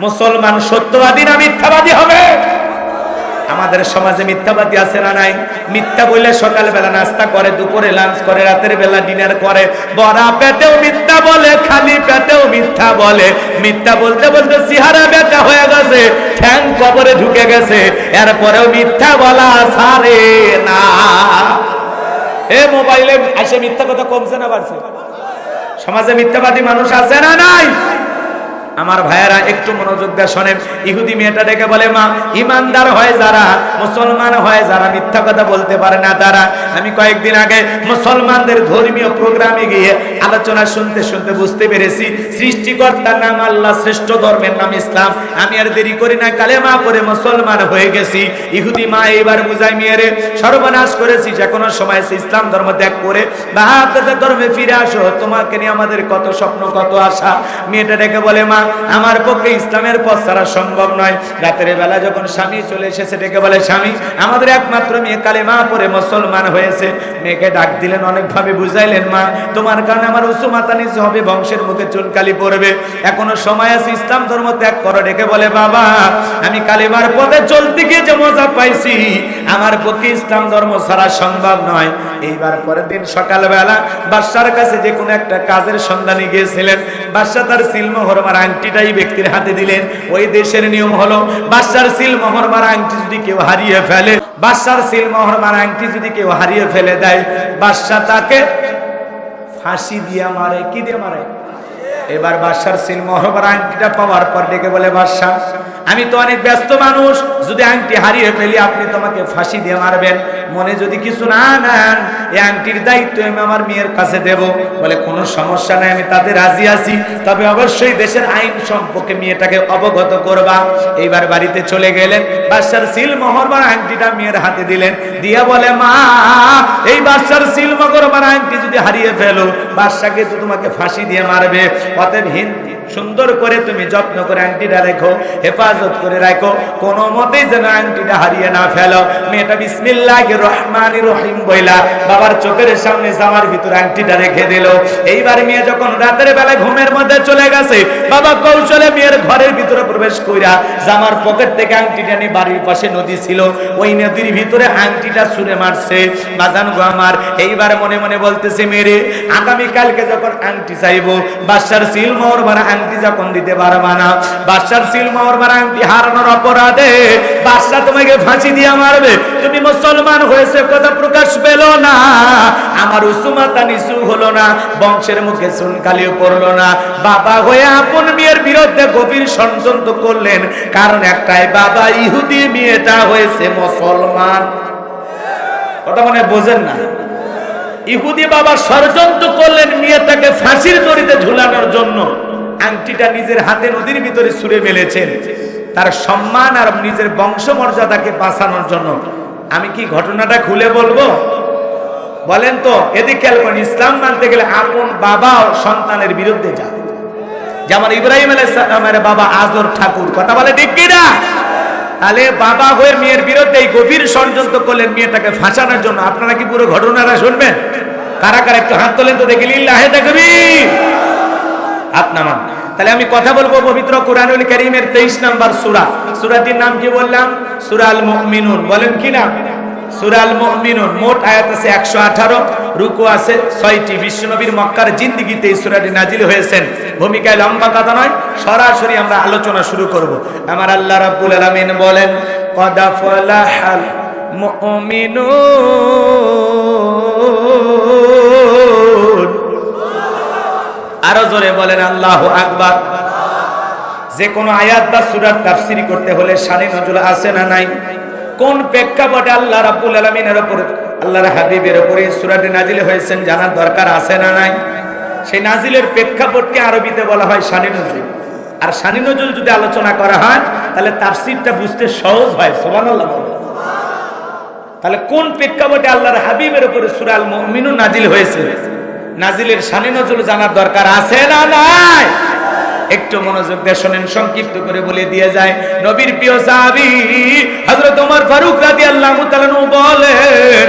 মুসলমান সত্যবাদী না মিথ্যাবাদী হবে? আমাদের সমাজে মিথ্যাবাদী আছে না নাই? মিথ্যা বললে সকালবেলা নাস্তা করে, দুপুরে লাঞ্চ করে, রাতের বেলা ডিনার করে। বড়া পেটেও মিথ্যা বলে, খালি পেটেও মিথ্যা বলে। মিথ্যা বলতে বলতে সিহারা বেটা হয়ে গেছে, ঠ্যাং কবরে ঢুকে গেছে। এরপরেও মিথ্যা বলা সারে না। এ মোবাইলে এসে মিথ্যা কথা কমছে না বাড়ছে? সমাজে মিথ্যাবাদী মানুষ আছে না নাই? আমার ভাইয়েরা একটু মনোযোগ দিয়ে শোনেন। ইহুদি মেয়েটা ডেকে বলে, মা, ইমানদার হয় যারা, মুসলমান হয় যারা মিথ্যা কথা বলতে পারে না তারা। আমি কয়েকদিন আগে মুসলমানদের ধর্মীয় প্রোগ্রামে গিয়ে আলোচনা শুনতে শুনতে বুঝতে পেরেছি, সৃষ্টিকর্তার নাম আল্লাহ, শ্রেষ্ঠ ধর্মের নাম ইসলাম। আমি আর দেরি করি না, কালেমা পরে মুসলমান হয়ে গেছি। ইহুদি মা, এইবার বুঝাই মেয়েরে সর্বনাশ করেছি, যে কোনো সময় সে ইসলাম ধর্ম ত্যাগ করে বাহাত্তর ধর্মে ফিরে আসো। তোমাকে নিয়ে আমাদের কত স্বপ্ন, কত আশা। মেয়েটা ডেকে বলে, মা আমার পক্ষে ইসলামের পথ ছাড়া সম্ভব নয়। রাতের বেলা যখন স্বামী চলে এসেছে, ডেকে বলে, স্বামী, আমাদের একমাত্র মেয়ে কালে মা পরে মুসলমান হয়েছে। মেয়েকে ডাক দিলেন, অনেকভাবে বুঝাইলেন, মা, তোমার কারণে আমার উঁচু মাথা নিচে হবে, বংশের মুখে চুনকালি পড়বে। এখনও সময় আছে, ইসলাম ধর্ম ত্যাগ করো, ডেকে বলে, বাবা, আমি কালিমার পথে চলতে গিয়ে যে মজা পাইছি, আমার পক্ষে ইসলাম ধর্ম ছাড়া সম্ভব নয়। এইবার পরের দিন সকালবেলা বাদশার কাছে যে কোনো একটা কাজের সন্ধানে গিয়েছিলেন। বাদশা তার সিলমোহর মার আংটিটাই ব্যক্তির হাতে দিলেন। ওই দেশের নিয়ম হলো, বাদশার সিলমোহর মারা আংটি যদি কেউ হারিয়ে ফেলে, বাদশার সিলমোহর মারা আংটি যদি কেউ হারিয়ে ফেলে দেয়, বাদশা তাকে ফাঁসি দিয়ে মারে, কি দিয়ে মারে? এবার বাদশার মহরবার আংটিটা পাওয়ার পর ডেকে বলে বাদশাহ আমি তো অনেক ব্যস্ত মানুষ, যদি আংটি হারিয়ে ফেলি, আপনি তোমাকে ফাঁসি দিয়ে মারবেন। মনে যদি কিছু না নেন, এই আংটির দায়িত্ব আমি আমার মেয়ের কাছে দেব। বলে, কোনো সমস্যা নাই, আমি তাতে রাজি আছি। তবে অবশ্যই দেশের আইন সম্পর্কে মেয়েটাকে অবগত করবা। এইবার বাড়িতে চলে গেলেন। বাদশার সিল মহরবার আংটিটা মেয়ের হাতে দিলেন। দিয়া বলে, মা, এই বাদশার সিল মহরবার আংটি যদি হারিয়ে ফেলো, বাদশাকে তো তোমাকে ফাঁসি দিয়ে মারবে। অতএব হিন্দ। সুন্দর করে তুমি যত্ন করে আংটিটা রেখো, হেফাজত করে রাখো। কোনো মতেই যেন আংটিটা হারিয়ে না ফেলো। মেয়েটা বিসমিল্লাহ রহমান রহিম বইলা বাবার চোখের সামনে জামার ভিতরে আংটিটা রেখে দিল। এইবার মেয়ে যখন রাতের বেলা ঘুমের মধ্যে চলে গেছে, বাবা কৌশলে মেয়ের ঘরের ভিতরে প্রবেশ কইরা জামার পকেট থেকে আংটিটা নিয়ে বাড়ির পাশে নদী ছিল। ওই নদীর ভিতরে আংটিটা ছুঁড়ে মারছে। বাজান গো আমার, এইবার মনে মনে বলতেছে মেরে আগামী কালকে যখন আংটি চাইব, বাদশার সিল মোহর মারা আংটি যখন দিতে পারবা না। বাদশার সিল মোহর মারা আংটি হারানোর অপরাধে বাদশা তোমাকে ফাঁসি দিয়ে মারবে। তুমি মুসলমান হয়েছে, কথা প্রকাশ পেল না। আমার উসুমাতা নিচু হলো না, বংশের মুখে সুনকালিও পড়ল না। বাবা হয়ে আপন মেয়ের বিরুদ্ধে গভীর ষড়যন্ত্র করলেন, কারণ একটাই বাবা ইহুদি মেয়েটা হয়েছে মুসলমান। কথা মনে বোঝেন না? ইহুদি বাবা ষড়যন্ত্র করলেন মেয়েটাকে ফাঁসির দড়িতে ঝুলানোর জন্য। আংটিটা নিজের হাতে নদীর ভিতরে ছুঁড়ে মেলেছেন তার সম্মান আর নিজের বংশমর্যাদাকে বাঁচানোর জন্য। আমি কি ঘটনাটা খুলে বলব? বলেন তো, এদিকে ইসলাম মানতে গেলে আপন বাবা সন্তানের বিরুদ্ধে যা। যেমন ইব্রাহিম আলাইসালামের বাবা আজর ঠাকুর, কথা বলে ঠিক তাহলে বাবা হয়ে মেয়ের বিরুদ্ধে গভীর ষড়যন্ত্র করলেন মেয়েটাকে ফাঁসানোর জন্য। আপনারা কি পুরো ঘটনাটা শুনবেন? কারা কারা একটু হাত তোলেন তো দেখি, লিল্লাহে দেখবি আপনামান তাহলে আমি কথা বলব পবিত্র কোরআনুল করিমের তেইশ নাম্বার সুরা। সুরাটির নাম কি বললাম? সুরাল মুমিনুন। বলেন কি নাম? সুরাল মোট আয়াত আছে একশো আঠারো, রুকু আছে ছয়টি। বিশ্বনবীর মক্কার জিন্দিগিতে এই সুরাটি নাজিল হয়েছেন। ভূমিকায় লম্বা কথা নয়, সরাসরি আমরা আলোচনা শুরু করব। আমার আল্লাহ রাব্বুল আলামিন বলেন, কদা ফলাহাল মুমিনুন আরও জোরে বলেন আল্লাহ আকবার। যে কোনো আয়াত বা সুরাত তাফসিরি করতে হলে শানি নজরুল আছে না নাই? কোন প্রেক্ষাপটে আল্লাহ রাব্বুল আলামিনের উপর, আল্লাহর হাবিবের উপরে সুরাটি নাজিল হয়েছেন জানার দরকার আছে না নাই? সেই নাজিলের প্রেক্ষাপটকে আরবিতে বলা হয় শানি নজরুল আর শানি নজরুল যদি আলোচনা করা হয়, তাহলে তাফসিরটা বুঝতে সহজ হয়, সুবহানাল্লাহ তাহলে কোন প্রেক্ষাপটে আল্লাহর হাবিবের উপরে সুরাল মুমিনুন নাজিল হয়েছে? নাজিলের শানি নজরুল জানার দরকার আছে না নাই? একটু মনোযোগ দিয়ে শোনেন, সংক্ষিপ্ত করে বলে দিয়ে যায়। নবীর প্রিয় সাহাবী, হযরত ওমর ফারুক রাদিয়াল্লাহু তাআলা বলেন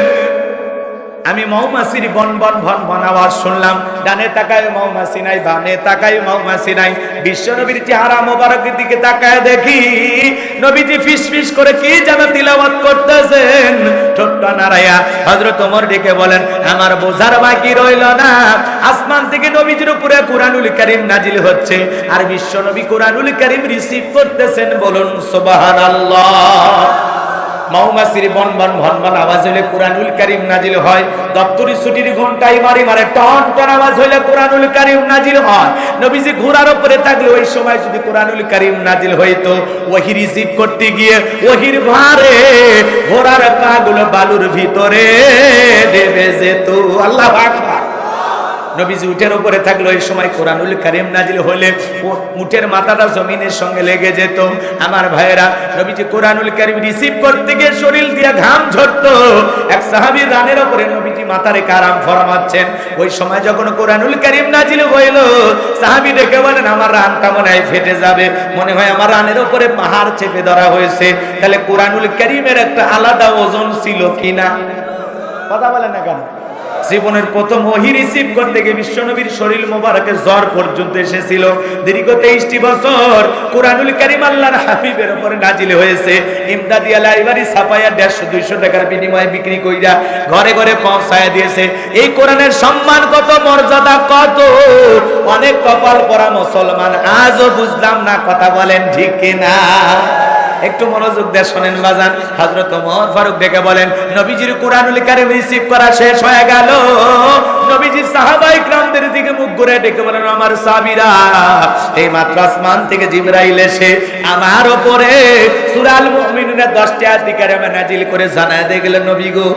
আমি মৌমাছির বন বন ভন ভন আওয়াজ শুনলাম। ডানে তাকায় মৌমাছি নাই, বামে তাকায় মৌমাছি নাই। বিশ্ব নবীর চেহারা মোবারকের দিকে তাকায় দেখি, নবীজি ফিস ফিস করে কি যেন তিলাওয়াত করতেছেন। ছোট্ট নারায়া, হযরত ওমর ডেকে বলেন, আমার বোঝার বাকি রইল না। আসমান থেকে নবীজির উপরে কোরআনুল কারীম নাজিল হচ্ছে। আর বিশ্ব নবী কোরআনুল কারীম রিসিভ করতেছেন বলুন, সুবহানাল্লাহ। মৌমাছির কারীম হয়। মারি টন আওয়াজ কারীম নাজিল হয়। ঘোড়ার থাকলে ওই সময় যদি কারীম নাজিল করতে গিয়ে ওহির ঘোড়ার বালুর ভিতরে দেবে যেত। আল্লাহ আকবার। নবীজি উটের উপরে থাকল, এই সময় কোরআনুল কারিম নাজিল হলে ও উটের মাথাটা জমিনের সঙ্গে লেগে যেত। আমার ভাইয়েরা, নবীজি কোরআনুল কারিম রিসিভ করতে গিয়ে শরীর দিয়ে ঘাম ঝরতো। এক সাহাবীর রানের উপরে নবীজি মাথা রেখে আরাম ফরমাচ্ছেন। ওই সময় যখন কোরআনুল কারিম নাজিল হইল, সাহাবী দেখে বলেন, আমার রানটা মনে হয় ফেটে যাবে। মনে হয় আমার রানের উপরে পাহাড় চেপে ধরা হয়েছে। তাহলে কোরআনুল করিমের একটা আলাদা ওজন ছিল কিনা? কথা বলেন না কেন? জীবনের প্রথম ওহি রিসিভ করতে গিয়ে বিশ্বনবীর শরীর মোবারকে জ্বর পর্যন্ত এসেছিল। দীর্ঘ তেইশটি বছর কোরআনুল কারিম আল্লাহর হাবিবের উপরে নাজিল হয়েছে। ইমদাদি লাইব্রেরি ছাপাইয়া দেড়শো, দুইশো টাকার বিনিময়ে বিক্রি কইরা ঘরে ঘরে পৌঁছায় দিয়েছে। এই কোরআনের সম্মান কত, মর্যাদা কত? অনেক কপাল পরা মুসলমান, আজও বুঝলাম না কথা বলেন ঠিক কিনা। একটু মনোযোগ দিয়ে শোনেন বাজান। হযরত ওমর ফারুক ডেকে বলেন, নবীজির কোরআনুল কারীম রিসিভ করা শেষ হয়ে গেল। নবীজি সাহাবাই ক্রান্তের দিকে মুখ ঘুরে ডেকে বলেন, আমার সাবিরা এই মাত্র আসমান থেকে জিবরাইল এসে আমার ওপরে সুরাল দশটি নাজিল করে জানায় নবী গো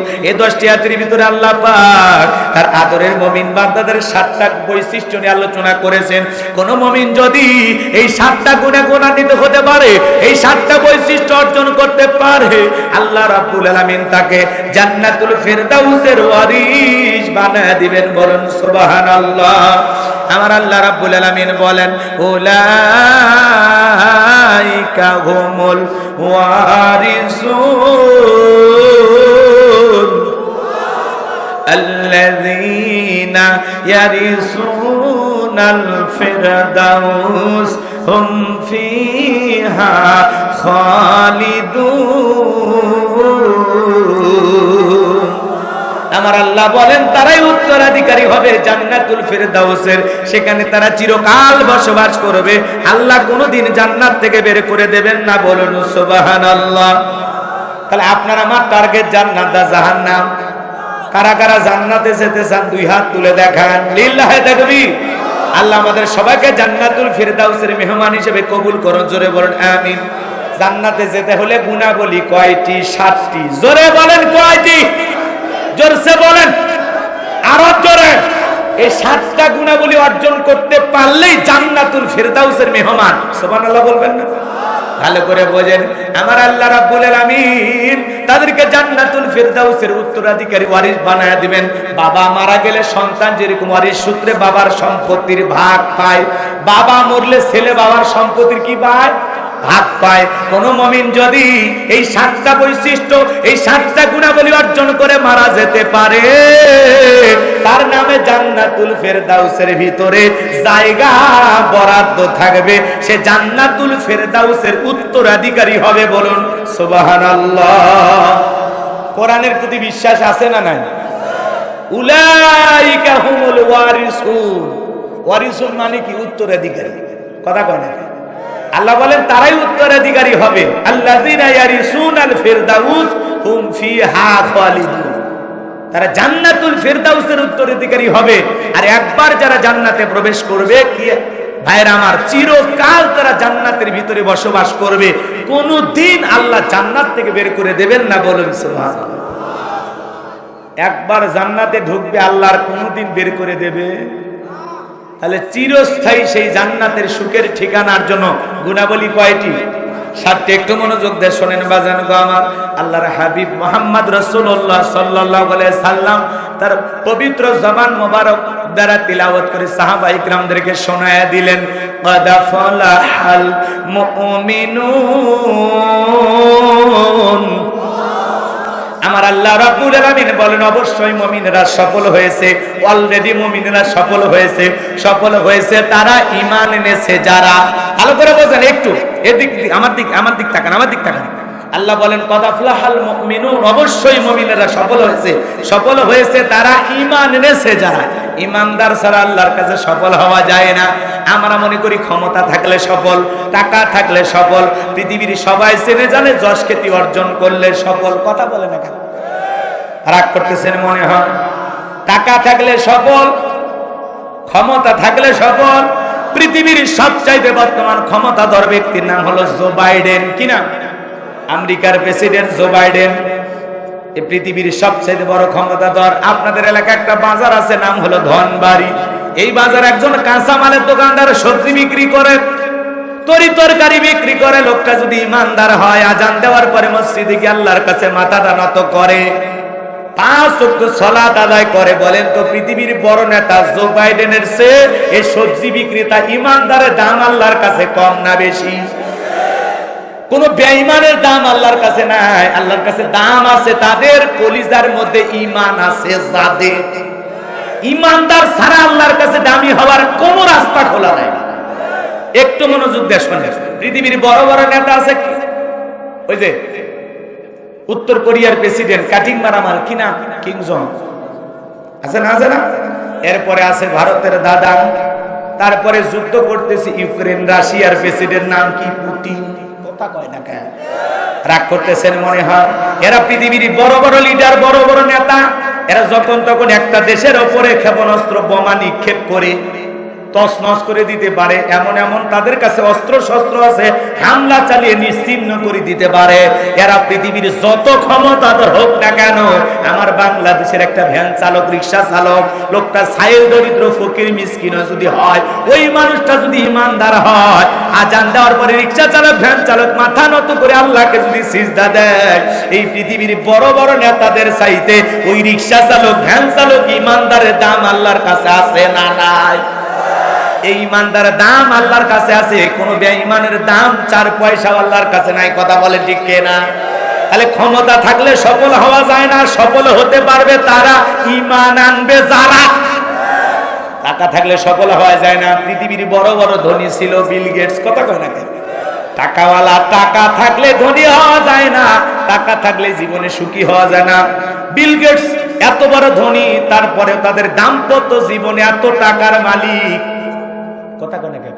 দশটি ভিতরে আল্লাহ পাক তার আদরের মমিন বান্দাদের সাতটা বৈশিষ্ট্য নিয়ে আলোচনা করেছেন। কোন মমিন যদি এই সাতটা গুণে গুণান্বিত হতে পারে, এই সাতটা বৈশিষ্ট্য অর্জন করতে পারে, আল্লাহ রাব্বুল আলামিন তাকে জান্নাতুল ফেরদাউসের ওয়ারিশ বানায় দিবেন করেছেন বলুন সুবাহান আল্লাহ আমার আল্লাহ রাব্বুল আলামিন বলেন, উলাইকা হুমুল ওয়ারিসুন আল্লাযীনা ইয়ারিসুনাল ফিরদাউস হুম ফিহা খালিদুন। আমার আল্লাহ বলেন, তারাই উত্তরাধিকারী হবে জান্নাতুল ফেরদাউসের। সেখানে তারা চিরকাল বসবাস করবে। আল্লাহ কোনোদিন জান্নাত থেকে বের করে দেবেন না। বলুন, সুবহানাল্লাহ। তাহলে আপনার আমার টার্গেট জান্নাত দা জাহান্নাম? কারা কারা জান্নাতে যেতে চান, দুই হাত তুলে দেখান। লিল্লাহে দেখবি আল্লাহ আমাদের সবাইকে জান্নাতুল ফিরদাউসের মেহমান হিসেবে কবুল করুন। জোরে বলেন, আমিন। জান্নাতে যেতে হলে গুণাবলী কয়টি? সাতটি। জোরে বলেন, কয়টি? জোরসে বলেন, আরও জোরে, এই সাতটা গুণাবলী অর্জন করতে পারলেই জান্নাতুল ফিরদাউসের মেহমান। সুবহানাল্লাহ বলবেন না? ভালো করে বোঝেন। আমার আল্লাহ রাব্বুল আলামিন তাদেরকে জান্নাতুল ফিরদাউসের উত্তরাধিকারী ওয়ারিস বানায়া দিবেন। বাবা মারা গেলে সন্তান যেরকম ওয়ারিস সূত্রে বাবার সম্পত্তির ভাগ পায়। বাবা মরলে ছেলে বাবার সম্পত্তির কি পায় ভাগ পায়। কোন মমিন যদি এই সাতটা বৈশিষ্ট্য, এই সাতটা গুণাবলী অর্জন করে মারা যেতে পারে, তার নামে জান্নাতুল ফেরদাউসের ভিতরে জায়গা বরাদ্দ থাকবে। সে জান্নাতুল ফেরদাউসের উত্তরাধিকারী হবে বলুন, সুবহানাল্লাহ। কোরআনের প্রতি বিশ্বাস আছে না নাই? উলাইকা হুমুল ওয়ারিসুন। ওয়ারিসুন মানে কি? উত্তরাধিকারী। কথা কয় না। আল্লাহ বলেন, তারাই উত্তরাধিকারী হবে। ইয়ারিসুনাল ফিরদাউস হুম ফিহা খালিদুন। তারা জান্নাতুল ফিরদাউসের উত্তরাধিকারী হবে। আর একবার যারা জান্নাতে প্রবেশ করবে, কি ভাইরা আমার, চিরকাল তারা জান্নাতের ভিতরে বসবাস করবে। কোনদিন আল্লাহ জান্নাত থেকে বের করে দেবেন না বলুন একবার জান্নাতে ঢুকবে আল্লাহর কোনদিন বের করে দেবে তাহলে চিরস্থায়ী সেই জান্নাতের সুখের ঠিকানার জন্য গুণাবলী কয়টি? সাতটি, একটু মনোযোগ দেয় শোনেন বাজান গো আমার। আল্লাহর হাবিব মোহাম্মদ রসুল্লাহ সাল্লাহ সাল্লাম তার পবিত্র জবান মোবারক দ্বারা তিলাবত করে সাহাবা ইকরামদেরকে শোনায় দিলেন মুমিনুন আমার আল্লাহ রাব্বুল আলামিন বলেন, অবশ্যই মুমিনরা সফল হয়েছে। অলরেডি মুমিনরা সফল হয়েছে। সফল হয়েছে তারা ঈমান এনেছে যারা। ভালো করে বোঝেন একটু। এদিক আমার দিক আমার দিক তাকান, আমার দিক তাকান। আল্লাহ বলেন, কদ আফলাহাল মুমিনুন অবশ্যই মুমিনেরা সফল হয়েছে। সফল হয়েছে তারা ঈমান এনেছে যারা। ইমানদার ছাড়া আল্লাহর কাছে সফল হওয়া যায় না। আমরা মনে করি ক্ষমতা থাকলে সফল, টাকা থাকলে সফল, পৃথিবীর সবাই চেনে জানে যশ খ্যাতি অর্জন করলে সফল। কথা বলে না কেন? রাগ করতেছেন মনে হয়। টাকা থাকলে সফল, ক্ষমতা থাকলে সফল, পৃথিবীর সবচাইতে বর্তমান ক্ষমতাধর ব্যক্তির নাম হলো জো বাইডেন। কি নাম? আমেরিকার প্রেসিডেন্ট জো বাইডেন এই পৃথিবীর সবচেয়ে বড় ক্ষমতাধর। আপনাদের এলাকায় একটা বাজার আছে, নাম হলো ধনবাড়ি। এই বাজার একজন কাঁচামালের দোকানদার সবজি বিক্রি করে, তরি তরকারি বিক্রি করে, লোকটা যদি ইমানদার হয়, আজান দেওয়ার পরে মসজিদে গিয়ে আল্লাহর কাছে মাথাটা নত করে পাঁচ ওয়াক্ত সালাত আদায় করে, বলেন তো পৃথিবীর বড় নেতা জো বাইডেনের চেয়ে এই সবজি বিক্রেতা ইমানদারের দাম আল্লাহর কাছে কম না বেশি? কোন বেঈমানের দাম আল্লাহর কাছে নাই। আল্লাহর কাছে দাম আছে, তাদের কলিজার মধ্যে ঈমান আছে যাদের ঈমানদার ছাড়া আল্লাহর কাছে দামি হওয়ার কোন রাস্তা খোলা নাই। একটু মনোযোগ শোনেন। পৃথিবীর বড় বড় নেতা আছে কি? ওই যে উত্তর কোরিয়ার প্রেসিডেন্ট কাটিং মারামাল, কি না কিং আছে না আছে না? এরপরে আছে ভারতের দাদা। তারপরে যুদ্ধ করতেছে ইউক্রেন, রাশিয়ার প্রেসিডেন্ট নাম কি? পুতিন। কথা কয় না কেন? রাগ করতেছেন মনে হয়? এরা পৃথিবীর বড় বড় লিডার বড় বড় নেতা, এরা যখন তখন একটা দেশের ওপরে ক্ষেপণাস্ত্র বোমা নিক্ষেপ করে তছনছ করে দিতে পারে, এমন এমন তাদের কাছে অস্ত্র শস্ত্র আছে, হামলা চালিয়ে নিশ্চিহ্ন করে দিতে পারে। এরা পৃথিবীর যত ক্ষমতাধর হোক না কেন, আমার বাংলাদেশের একটা ভ্যান চালক, রিক্সা চালক, লোকটা সাইল দরিদ্র, ফকির, মিসকিন যদি হয়, ওই মানুষটা যদি ইমানদার হয়, আজান দেওয়ার পরে রিক্সা চালক, ভ্যান চালক, মাথা নত করে আল্লাহকে যদি সিজদা দেয়, এই পৃথিবীর বড় বড় নেতাদের চাইতে ওই রিক্সা চালক, ভ্যান চালক ইমানদারের দাম আল্লাহর কাছে আছে না নাই? এই ইমানদারের দাম আল্লাহর কাছে আছে, কোন বেঈমানের দাম চার পয়সা আল্লাহর কাছে নাই, কথা বলে ঠিক না তাহলে ক্ষমতা থাকলে সফল হওয়া যায় না, সফল হতে পারবে তারা ইমান আনবে যারা। টাকা থাকলে সফল হওয়া যায় না, পৃথিবীর বড় বড় ধনী ছিল, বিল গেটস, কথা কয় না টাকাওয়ালা টাকা থাকলে ধনী হওয়া যায় না, টাকা থাকলে জীবনে সুখী হওয়া যায় না। বিল গেটস এত বড় ধনী তারপরে তাদের দাম্পত্য জীবনে এত টাকার মালিক কথা কয় না কেন?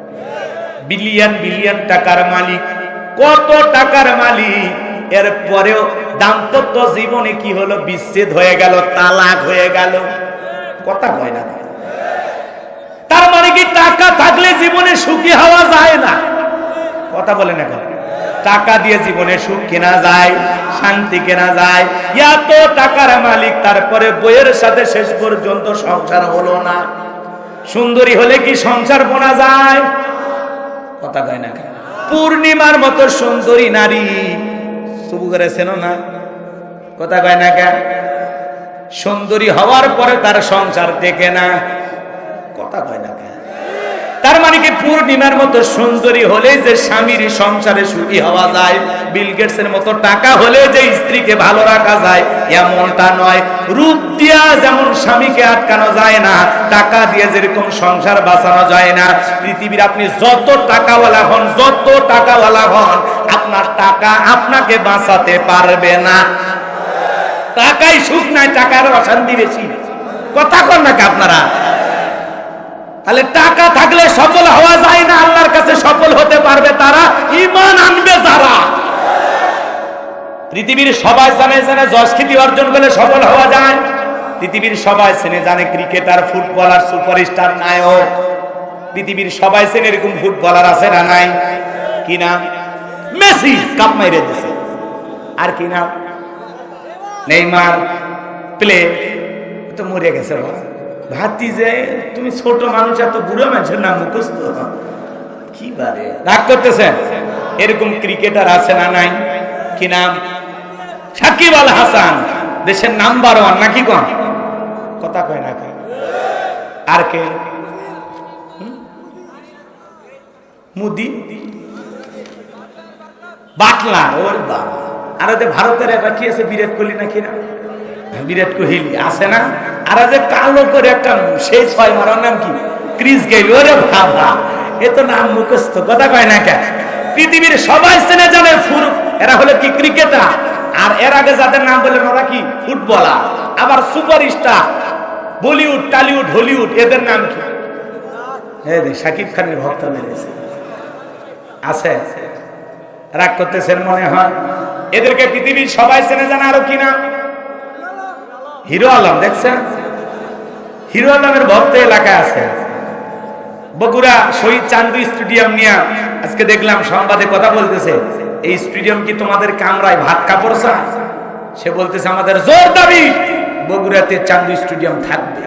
বিলিয়ন বিলিয়ন টাকার মালিক। কত টাকার মালিক? এরপরেও দাম্পত্য জীবনে কি হলো? বিচ্ছেদ হয়ে গেল, তালাক হয়ে গেল। কথা কয় না। তার মানে কি টাকা থাকলে জীবনে সুখী হওয়া যায় না? কথা বলেন এখন টাকা দিয়ে জীবনে সুখ কেনা যায়, শান্তি কেনা যায়। এত টাকার মালিক, তারপরে বইয়ের সাথে শেষ পর্যন্ত সংসার হলো না। সুন্দরী হলে কি সংসার বোনা যায়? কথা কয় না? পূর্ণিমার মতো সুন্দরী নারী। তবু করেছেন না, কথা কয় না কে সুন্দরী হওয়ার পরে তার সংসার দেখে না, কথা কয় না কেন? তার মানে কি পূর্ণিমার মতো সুন্দরী হলে যে স্বামীর সংসারে সুখী হওয়া যায়, বিল গেটস এর মতো টাকা হলে যে স্ত্রীকে ভালো রাখা যায়, এমনটা নয়। রূপ দিয়া যেমন স্বামীকে আটকানো যায় না, টাকা দিয়ে যেরকম সংসার বাঁচানো যায় না। পৃথিবীর আপনি যত টাকাওয়ালা হন, যত টাকাওয়ালা হন, আপনার টাকা আপনাকে বাঁচাতে পারবে না। টাকাই সুখ নাই টাকার অশান্তি বেশি। কথা কন নাকি আপনারা? তাহলে টাকা থাকলে সফল হওয়া যায় না, আল্লাহর কাছে সফল হতে পারবে তারা ইমান আনবে যারা। পৃথিবীর সবাই জানে জানে যশ খ্যাতি অর্জন করলে সফল হওয়া যায়। পৃথিবীর সবাই চেনে জানে ক্রিকেটার, ফুটবলার, সুপারস্টার, নায়ক। পৃথিবীর সবাই চেনে এরকম ফুটবলার আছে না নাই? কি নাম? মেসি, কাপ মাইরে দিছে। আর কি নাম? নেইমার। প্লে তো মরে গেছে, বাবা। ভাতি যে, তুমি ছোট মানুষ, এত বুড়ো মানুষের নাম মুখস্থ? কি বারে? রাগ করতেছেন এরকম ক্রিকেটার আছে না নাই? কি নাম? সাকিব আল হাসান, দেশের নাম্বার ওয়ান, নাকি কোন? কথা কয় না আর কে? মুদি? বাটলা, ওর বাবা। আর ভারতের একটা কি আছে, বিরাট কোহলি নাকি না? বিরাট কোহলি, আছে না? আর যে কালো করে একটা সেই ছয় মারার নাম কি? Chris Gayle. ওরে বাবা, এ তো নাম মুখস্থ, কথা কয় না কেন? পৃথিবীর সবাই চেনে জানে ফুর এরা হলো কি ক্রিকেটার? আর এর আগে যাদের নাম বললেন ওরা কি? ফুটবলার। আবার সুপারস্টার, বলিউড, টালিউড, হলিউড, এদের নাম কি? হ্যাঁ শাকিব খানের ভক্ত মেরেছে। আছে? রাগ করতেছেন মনে হয়? এদেরকে পৃথিবীর সবাই চেনে জানা আরও কিনা হিরো আলম, দেখছেন? হিরো আলমের ভক্ত এলাকায় আছে। বগুড়া শহীদ চান্দু স্টেডিয়াম নিয়ে আজকে দেখলাম সংবাদে কথা বলতেছে। এই স্টেডিয়াম কি তোমাদের কামরায় ভাত কাপড় সে বলতেছে, আমাদের জোর দাবি, বগুড়াতে চান্দু স্টেডিয়াম থাকবে।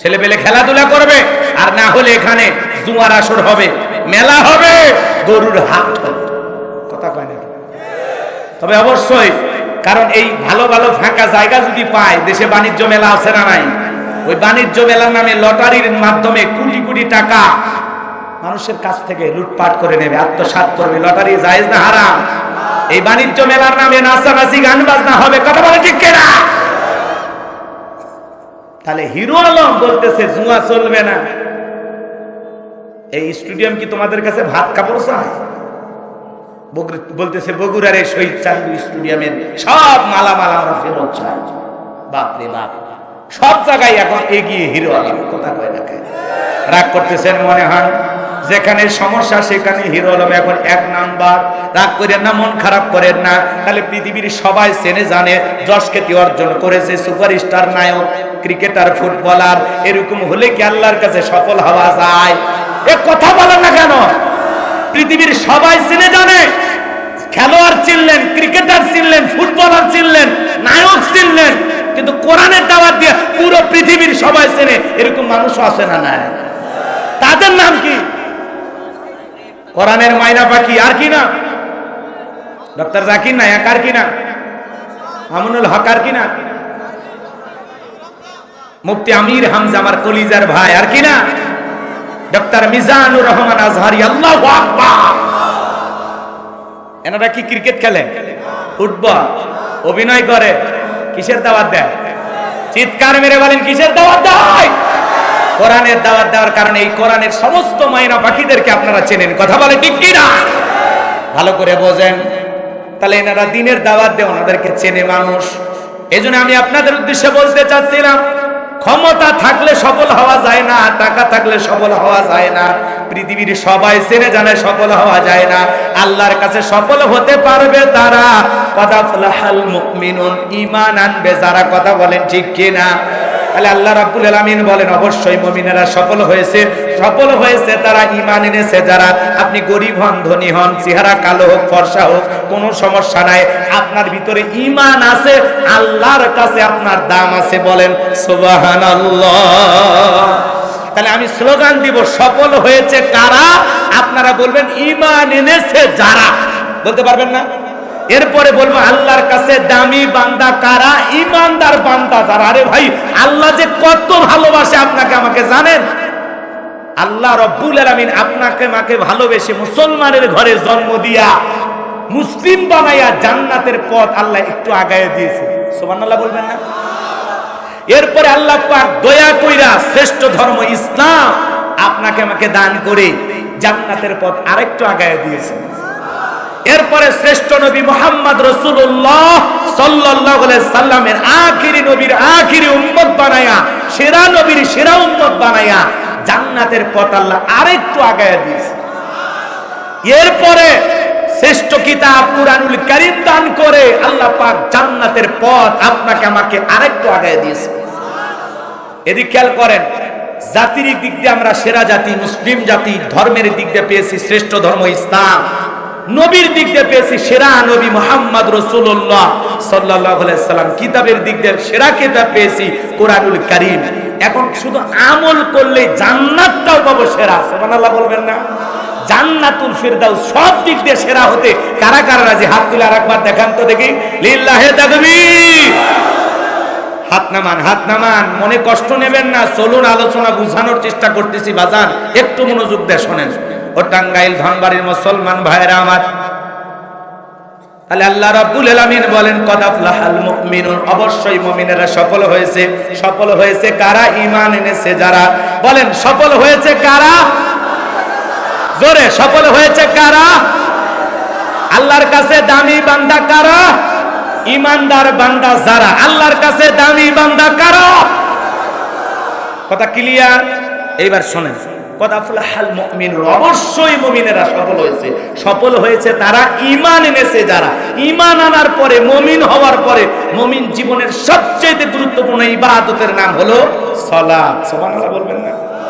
ছেলে পেলে খেলাধুলা করবে, আর না হলে এখানে জুয়ার আসর হবে, মেলা হবে, গরুর হাট হবে। কথা কয় না তবে অবশ্যই কারণ এই ভালো ভালো ফাঁকা জায়গা যদি পায়, দেশে বাণিজ্য মেলা আছে না নাই? ওই বাণিজ্য মেলার নামে লটারির মাধ্যমে কোটি কোটি টাকা মানুষের কাছ থেকে লুটপাট করে নেবে, আত্মসাৎ করবে। লটারি জায়েজ না হারাম? এই বাণিজ্য মেলার নামে নাচানাচি গান বাজনা হবে, কথা বলে ঠিক কেনা? তাহলে হিরো আলম বলতেছে, জুয়া চলবে না। এই স্টেডিয়াম কি তোমাদের কাছে ভাত কাপড় চায়? বলতেছে, বগুড়ার এই শহীদ চান্দু স্টেডিয়ামের সব মালামাল আমরা ফেরত চাই। বাপরে বাপ। সব জায়গায় এখন এগিয়ে হিরো আলম, কথা কয় না রাগ করতেছেন মনে হয় যেখানে সমস্যা সেখানে হিরো আলম এখন এক নাম্বার। রাগ করেন না, মন খারাপ করেন না। তাহলে পৃথিবীর সবাই চেনে জানে যশ খ্যাতি অর্জন করেছে, সুপারস্টার, নায়ক, ক্রিকেটার, ফুটবলার। এরকম হলে কি আল্লাহর কাছে সফল হওয়া যায়? এ কথা বলেন না কেন? পৃথিবীর সবাই চিনে জানে। খেলোয়াড় চিনলেন, ক্রিকেটার চিনলেন, ফুটবলার চিনলেন, নায়ক চিনলেন, কিন্তু কোরআনের দাওয়াত দিয়ে পুরো পৃথিবীর সবাই চেনে, এরকম মানুষও আছে না নাই? তাদের নাম কি? কোরআনের মাইনা পাখি, আর কি না ডক্টর জাকির নায়ক, আর কি না আমনুল হক, আর কি না মুফতি আমির হামজা, আমার কলিজার ভাই, আর কি না ডক্টর মিজানুর রহমান আজহারি, আল্লাহ এনারা কি ক্রিকেট খেলে? ফুটবল। অভিনয় করে। কিসের দাওয়াত দেয়? চিৎকার মেরে বলেন, কিসের দাওয়াত দেয়? কোরআনের দাওয়াত দেওয়ার কারণে এই কোরআনের সমস্ত মাইনা পাখিদেরকে আপনারা চেনেন। কথা বলে ঠিক কি না ভালো করে বোঝেন। তাহলে এনারা দিনের দাওয়াত দেয় ওনাদেরকে চেনে মানুষ। এই আমি আপনাদের উদ্দেশ্যে বলতে চাচ্ছিলাম ক্ষমতা থাকলে সফল হওয়া যায় না, টাকা থাকলে সফল হওয়া যায় না, পৃথিবীর সবাই চেনে জানে সফল হওয়া যায় না, আল্লাহর কাছে সফল হতে পারবে তারা। কথা মুমিনুন, ঈমান আনবে, যারা কথা বলেন ঠিক কিনা? তাহলে আল্লাহ রাব্বুল আলামিন বলেন, অবশ্যই মুমিনেরা সফল হয়েছে। সফল হয়েছে তারা ঈমান এনেছে, যারা আপনি গরিব হন, ধনী হন, চেহারা কালো হোক, ফর্সা হোক, কোনো সমস্যা নাই। আপনার ভিতরে ঈমান আছে, আল্লাহর কাছে আপনার দাম আছে বলেন, সুবহানাল্লাহ। তাহলে আমি স্লোগান দিব, সফল হয়েছে কারা? আপনারা বলবেন, ঈমান এনেছে যারা। বলতে পারবেন না? এরপরে বলব, আল্লাহর কাছে দামি বান্দা কারা? ইমানদার বান্দা যারা? আরে ভাই, আল্লাহ যে কত ভালোবাসে আপনাকে, আমাকে জানেন? আল্লাহ রব্বুল আলামিন আপনাকে, মাকে ভালোবেসে মুসলমানের ঘরে জন্ম দিয়া মুসলিম বানাইয়া জান্নাতের পথ আল্লাহ একটু আগায় দিয়েছে। সুবহানাল্লাহ বলবেন না? এরপরে আল্লাহ পাক দয়া কইরা শ্রেষ্ঠ ধর্ম ইসলাম আপনাকে আমাকে দান করে জান্নাতের পথ আরেকটু আগায় দিয়েছে। এরপরে শ্রেষ্ঠ নবী মোহাম্মদ রসুল্লাহ সাল্লাহ সাল্লামের আখিরি নবীর আখিরি উম্মত বানায়া, সেরা নবীর সেরা উম্মত বানায়া জান্নাতের পথ আল্লাহ আরেকটু আগায় দিয়েছে। এরপরে শ্রেষ্ঠ কিতাব কুরআনুল কারীম দান করে আল্লাহ পাক জান্নাতের পথ আপনাকে আমাকে আরেকটু আগায় দিয়েছে। এদিক খেয়াল করেন, জাতির দিক দিয়ে আমরা সেরা জাতি, মুসলিম জাতি, ধর্মের দিক দিয়ে পেয়েছি শ্রেষ্ঠ ধর্ম ইসলাম। নবীর দিক দিয়ে পেয়েছি সেরা নবী মোহাম্মদ রসুল্লাহ সাল্লাহ সাল্লাম। কিতাবের দিক দিয়ে সেরা কিতাব পেয়েছি কোরআনুল কারিম। এখন শুধু আমল করলে জান্নাতটাও পাবো সেরা, সুবহানাল্লাহ বলবেন না? জান্নাতুল সব দিক দিয়ে সেরা হতে কারা কারা রাজি? হাত তুলে আরেকবার দেখান তো দেখি। লিল্লাহে তাকবীর। হাত নামান হাত নামান। মনে কষ্ট নেবেন না, চলুন আলোচনা বুঝানোর চেষ্টা করতেছি। বাজান, একটু মনোযোগ দিয়ে শোনেন। ও টাঙ্গাইল ধনবাড়ির মুসলমান ভাইরা আমার। তাহলে আল্লাহ বলেন অবশ্যই সফল হয়েছে। সফল হয়েছে কারা? এনেছে যারা। বলেন, সফল হয়েছে কারা? জোরে, সফল হয়েছে কারা? আল্লাহর কাছে দামি বান্দা কারা? ইমানদার বান্দা যারা। আল্লাহর কাছে দামি বান্দা কারা? কথা ক্লিয়ার এইবার শোনেন। কদাফলাহাল মুমিনুন অবশ্যই মুমিনেরা সফল হয়েছে। সফল হয়েছে তারা ইমান এনেছে যারা। ইমান আনার পরে, মমিন হওয়ার পরে মমিন জীবনের সবচেয়ে গুরুত্বপূর্ণ ইবাদতের নাম হলো সুবহানাল্লাহ বলবেন না।